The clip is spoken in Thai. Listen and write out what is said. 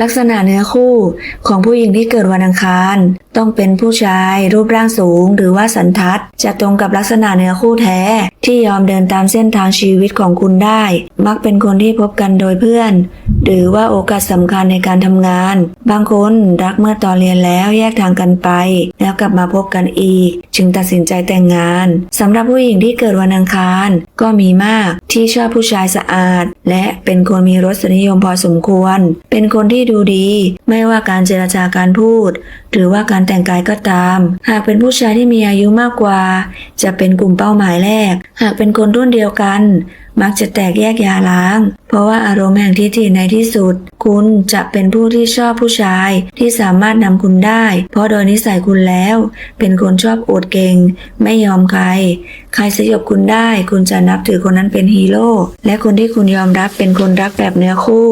ลักษณะเนื้อคู่ของผู้หญิงที่เกิดวันอังคาร ต้องเป็นผู้ชายรูปร่างสูงหรือว่าสันทัด จะตรงกับลักษณะเนื้อคู่แท้ ที่ยอมเดินตามเส้นทางชีวิตของคุณได้ มักเป็นคนที่พบกันโดยเพื่อน หรือว่าโอกาสสำคัญในการทำงาน บางคนรักเมื่อตอนเรียนแล้วแยกทางกันไป แล้วกลับมาพบกันอีก จึงตัดสินใจแต่งงานสำหรับผู้หญิงที่เกิดวันอังคาร ก็มีมากที่ชอบผู้ชายสะอาด และเป็นคนมีรสนิยมพอสมควร เป็นคนที่ดูดี ไม่ว่าการเจรจาการพูด หรือว่าการแต่งกายก็ตาม หากเป็นผู้ชายที่มีอายุมากกว่า จะเป็นกลุ่มเป้าหมายแรก หากเป็นคนรุ่นเดียวกัน มักจะแตกแยกยาล้าง เพราะว่าอารมณ์แห่งทิฏฐิในที่สุด คุณจะเป็นผู้ที่ชอบผู้ชายที่สามารถนำคุณได้ เพราะโดยนิสัยคุณแล้ว เป็นคนชอบอวดเก่ง ไม่ยอมใคร ใครสยบคุณได้ คุณจะนับถือคนนั้นเป็นฮีโร่และคนที่คุณยอมรับเป็นคนรักแบบเนื้อคู่